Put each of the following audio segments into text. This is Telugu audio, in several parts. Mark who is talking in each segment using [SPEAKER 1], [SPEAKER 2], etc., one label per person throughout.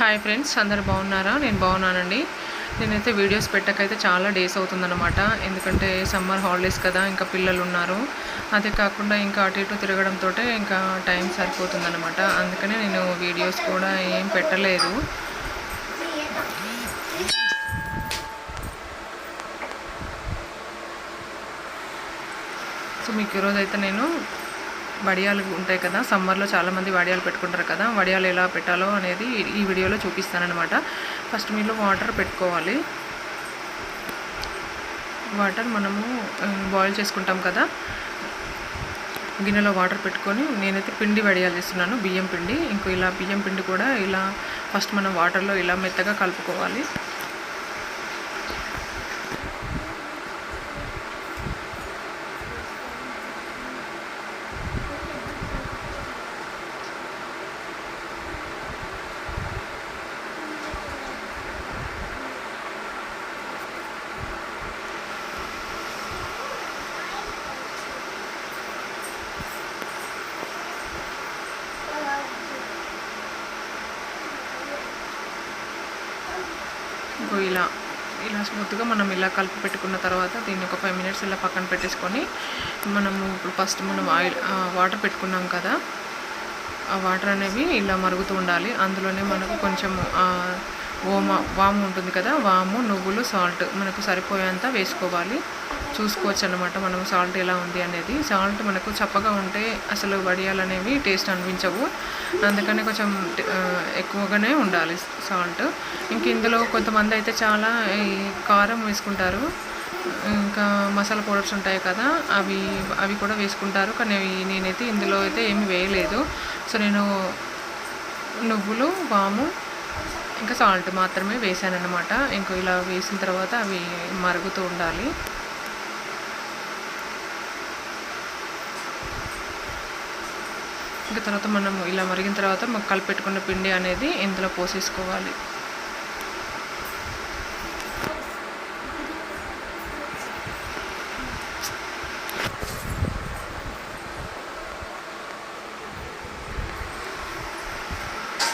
[SPEAKER 1] హాయ్ ఫ్రెండ్స్ అందరు బాగున్నారా? నేను బాగున్నానండి. నేనైతే వీడియోస్ పెట్టకైతే చాలా డేస్ అవుతుందన్నమాట. ఎందుకంటే సమ్మర్ హాలిడేస్ కదా ఇంకా పిల్లలు ఉన్నారు అదే కాకుండా ఇంకా అటు ఇటు తిరగడంతో ఇంకా టైం సరిపోతుందన్నమాట. అందుకనే నేను వీడియోస్ కూడా ఏం పెట్టలేదు. సో మీకు ఈరోజు అయితే నేను వడియాలు ఉంటాయి కదా సమ్మర్లో చాలామంది వడియాలు పెట్టుకుంటారు కదా వడియాలు ఎలా పెట్టాలో అనేది ఈ వీడియోలో చూపిస్తానమాట ఫస్ట్ మీరు వాటర్ పెట్టుకోవాలి. వాటర్ మనము బాయిల్ చేసుకుంటాం కదా. గిన్నెలో వాటర్ పెట్టుకొని నేనైతే పిండి వడియాలు చేస్తున్నాను బియ్యం పిండి. ఇంకో ఇలా బియ్యం పిండి కూడా ఇలా ఫస్ట్ మనం వాటర్లో ఇలా మెత్తగా కలుపుకోవాలి ఇంకో ఇలా ఇలా స్మూత్గా మనం ఇలా కలిపి పెట్టుకున్న తర్వాత దీన్ని ఒక ఫైవ్ మినిట్స్ ఇలా పక్కన పెట్టేసుకొని మనము ఇప్పుడు ఫస్ట్ మనం ఆయిల్ వాటర్ పెట్టుకున్నాం కదా ఆ వాటర్ అనేవి ఇలా మరుగుతూ ఉండాలి. అందులోనే మనకు కొంచెం ఓమ వాము ఉంటుంది కదా వాము నువ్వులు సాల్ట్ మనకు సరిపోయేంత వేసుకోవాలి. చూసుకోవచ్చు అనమాట మనం సాల్ట్ ఎలా ఉంది అనేది. సాల్ట్ మనకు చప్పగా ఉంటే అసలు వడియాలు అనేవి టేస్ట్ అనిపించవు. అందుకని కొంచెం ఎక్కువగానే ఉండాలి సాల్ట్. ఇంక ఇందులో కొంతమంది అయితే చాలా ఈ కారం వేసుకుంటారు. ఇంకా మసాలా పౌడర్స్ ఉంటాయి కదా అవి అవి కూడా వేసుకుంటారు. కానీ నేనైతే ఇందులో అయితే ఏమి వేయలేదు. సో నేను నువ్వులు వాము ఇంకా సాల్ట్ మాత్రమే వేసాను అనమాట ఇంకో ఇలా వేసిన తర్వాత అవి మరుగుతూ ఉండాలి. ఇంకా తర్వాత మనం ఇలా మరిగిన తర్వాత మాకు కలిపెట్టుకున్న పిండి అనేది ఇందులో పోసేసుకోవాలి.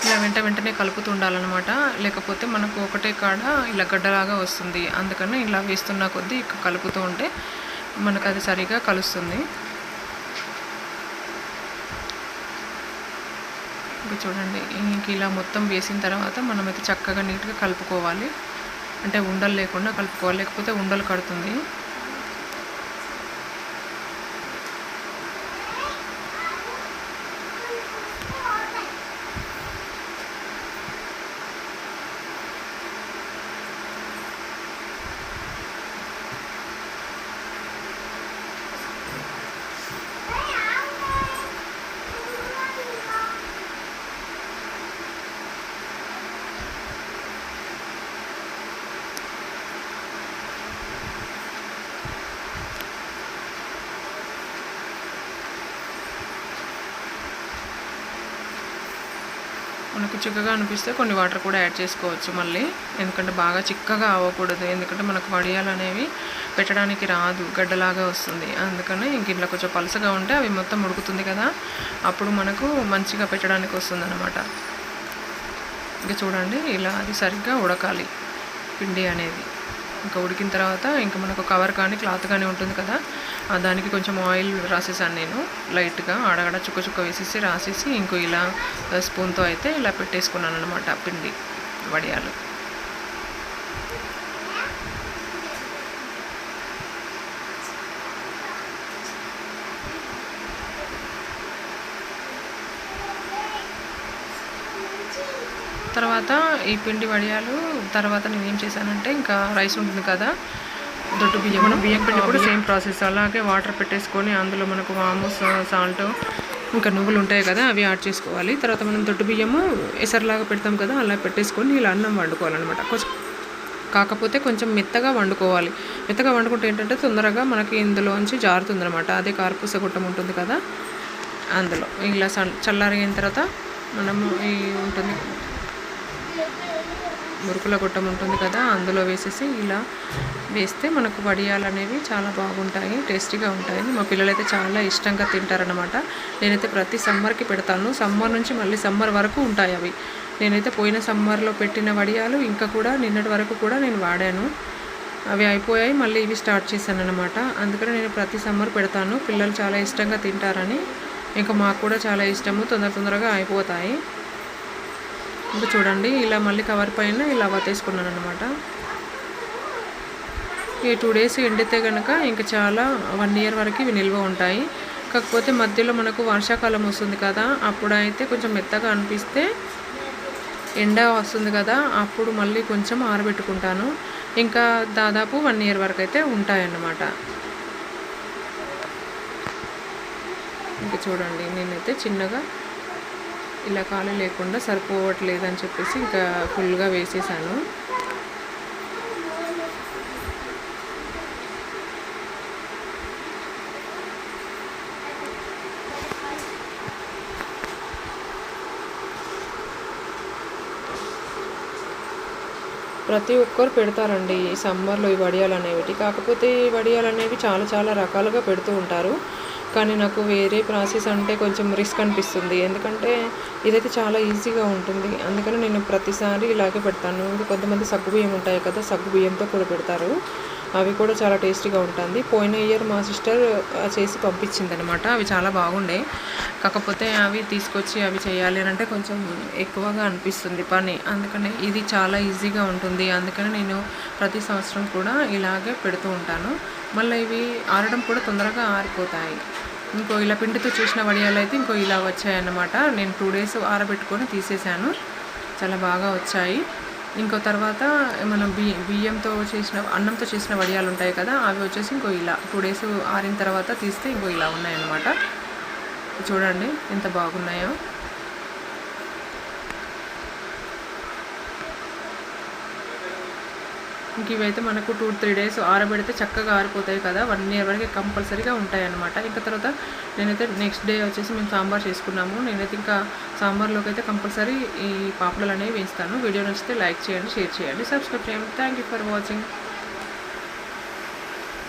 [SPEAKER 1] ఇలా వెంట వెంటనే కలుపుతూ ఉండాలన్నమాట. లేకపోతే మనకు ఒకటే కాడ ఇలా గడ్డలాగా వస్తుంది. అందుకని ఇలా వేస్తున్న కొద్దీ కలుపుతూ ఉంటే మనకు అది సరిగా కలుస్తుంది. ఇంకా చూడండి ఇంక ఇలా మొత్తం వేసిన తర్వాత మనమైతే చక్కగా నీట్గా కలుపుకోవాలి. అంటే ఉండలు లేకుండా కలుపుకోవాలి లేకపోతే ఉండలు కడుతుంది. మనకు చిక్కగా అనిపిస్తే కొన్ని వాటర్ కూడా యాడ్ చేసుకోవచ్చు మళ్ళీ. ఎందుకంటే బాగా చిక్కగా అవ్వకూడదు. ఎందుకంటే మనకు వడియాలు అనేవి పెట్టడానికి రాదు. గడ్డలాగా వస్తుంది. అందుకని ఇంక ఇట్లా కొంచెం పలసగా ఉంటే అవి మొత్తం ఉడుకుతుంది కదా. అప్పుడు మనకు మంచిగా పెట్టడానికి వస్తుంది అనమాట ఇంకా చూడండి ఇలా అది సరిగ్గా ఉడకాలి. పిండి అనేది. ఇంకా ఉడికిన తర్వాత ఇంకా మనకు కవర్ కానీ క్లాత్ కానీ ఉంటుంది కదా దానికి కొంచెం ఆయిల్ రాసేసాను నేను. లైట్గా ఆడగడ చుక్క చుక్క వేసేసి రాసేసి ఇంకో ఇలా స్పూన్తో అయితే ఇలా పెట్టేసుకున్నాను అనమాట పిండి వడియాలు. తర్వాత ఈ పిండి వడియాలు తర్వాత నేను ఏం చేశానంటే ఇంకా రైస్ ఉంటుంది కదా దొడ్డు బియ్యం మనం బియ్యం పిండి కూడా సేమ్ ప్రాసెస్. అలాగే వాటర్ పెట్టేసుకొని అందులో మనకు వాము సాల్ట్ ఇంకా నువ్వులు ఉంటాయి కదా అవి యాడ్ చేసుకోవాలి. తర్వాత మనం దొడ్డు బియ్యము ఎసరులాగా పెడతాం కదా అలా పెట్టేసుకొని ఇలా అన్నం వండుకోవాలన్నమాట. కొంచెం కాకపోతే కొంచెం మెత్తగా వండుకోవాలి. మెత్తగా వండుకుంటే ఏంటంటే తొందరగా మనకి ఇందులోంచి జారుతుంది అనమాట అదే కార్పూస గుట్టం ఉంటుంది కదా అందులో. ఇలా చల్లారిన తర్వాత మనము ఈ ఉంటుంది మురుకుల గొట్టం ఉంటుంది కదా అందులో వేసేసి ఇలా వేస్తే మనకు వడియాలు అనేవి చాలా బాగుంటాయి టేస్టీగా ఉంటాయి. మా పిల్లలైతే చాలా ఇష్టంగా తింటారనమాట నేనైతే ప్రతి సమ్మర్కి పెడతాను. సమ్మర్ నుంచి మళ్ళీ సమ్మర్ వరకు ఉంటాయి అవి. నేనైతే పోయిన సమ్మర్లో పెట్టిన వడియాలు ఇంకా కూడా నిన్నటి వరకు కూడా నేను వాడాను. అవి అయిపోయాయి మళ్ళీ ఇవి స్టార్ట్ చేశాను అనమాట అందుకని నేను ప్రతి సమ్మర్ పెడతాను. పిల్లలు చాలా ఇష్టంగా తింటారని. ఇంకా మాకు కూడా చాలా ఇష్టము. తొందర తొందరగా అయిపోతాయి. ఇంకా చూడండి ఇలా మళ్ళీ కవర్ పైన ఇలా వతేసుకున్నాను అనమాట ఈ టూ డేస్ ఎండితే కనుక ఇంకా చాలా వన్ ఇయర్ వరకు ఇవి నిల్వ ఉంటాయి. కాకపోతే మధ్యలో మనకు వర్షాకాలం వస్తుంది కదా అప్పుడైతే కొంచెం మెత్తగా అనిపిస్తే ఎండ వస్తుంది కదా అప్పుడు మళ్ళీ కొంచెం ఆరబెట్టుకుంటాను. ఇంకా దాదాపు వన్ ఇయర్ వరకు అయితే ఉంటాయన్నమాట. ఇంకా చూడండి నేనైతే చిన్నగా ఇలా ఖాళీ లేకుండా సరిపోవట్లేదు అని చెప్పేసి ఇంకా ఫుల్గా వేసేసాను. ప్రతి ఒక్కరు పెడతారండి ఈ సమ్మర్లో ఈ వడియాలు అనేవి. కాకపోతే ఈ వడియాలు అనేవి చాలా చాలా రకాలుగా పెడుతూ ఉంటారు. కానీ నాకు వేరే ప్రాసెస్ అంటే కొంచెం రిస్క్ అనిపిస్తుంది. ఎందుకంటే ఇదైతే చాలా ఈజీగా ఉంటుంది. అందుకని నేను ప్రతిసారి ఇలాగే పెడతాను. ఇంకా కొంతమంది సగ్గు బియ్యం ఉంటాయి కదా సగ్గు బియ్యంతో కూడా పెడతారు. అవి కూడా చాలా టేస్టీగా ఉంటుంది. పోయిన ఇయర్ మా సిస్టర్ చేసి పంపించింది అనమాట అవి చాలా బాగుండే. కాకపోతే అవి తీసుకొచ్చి అవి చేయాలి అని అంటే కొంచెం ఎక్కువగా అనిపిస్తుంది పని. అందుకని ఇది చాలా ఈజీగా ఉంటుంది. అందుకని నేను ప్రతి సంవత్సరం కూడా ఇలాగే పెడుతూ ఉంటాను. మళ్ళీ ఇవి ఆరడం కూడా తొందరగా ఆరిపోతాయి. ఇంకో ఇలా పిండితో చేసిన వడియాలు అయితే ఇంకో ఇలా వచ్చాయన్నమాట. నేను టూ డేస్ ఆరబెట్టుకొని తీసేసాను చాలా బాగా వచ్చాయి. ఇంకో తర్వాత మనం బియ్య బియ్యంతో చేసిన అన్నంతో చేసిన వడియాలు ఉంటాయి కదా అవి వచ్చేసి ఇంకో ఇలా టూ డేస్ ఆరిన తర్వాత తీస్తే ఇంకో ఇలా ఉన్నాయన్నమాట. చూడండి ఎంత బాగున్నాయో. ఇంక ఇవైతే మనకు టూ త్రీ డేస్ ఆరబెడితే చక్కగా ఆరిపోతాయి కదా. వన్ ఇయర్ వరకు కంపల్సరీగా ఉంటాయి అనమాట ఇంకా తర్వాత నేనైతే నెక్స్ట్ డే వచ్చేసి మేము సాంబార్ చేసుకున్నాము. నేనైతే ఇంకా సాంబార్లోకి అయితే కంపల్సరీ ఈ పాపడలు అనేవి వేస్తాను. వీడియో నచ్చితే లైక్ చేయండి షేర్ చేయండి సబ్స్క్రైబ్ చేయండి. Thank you for watching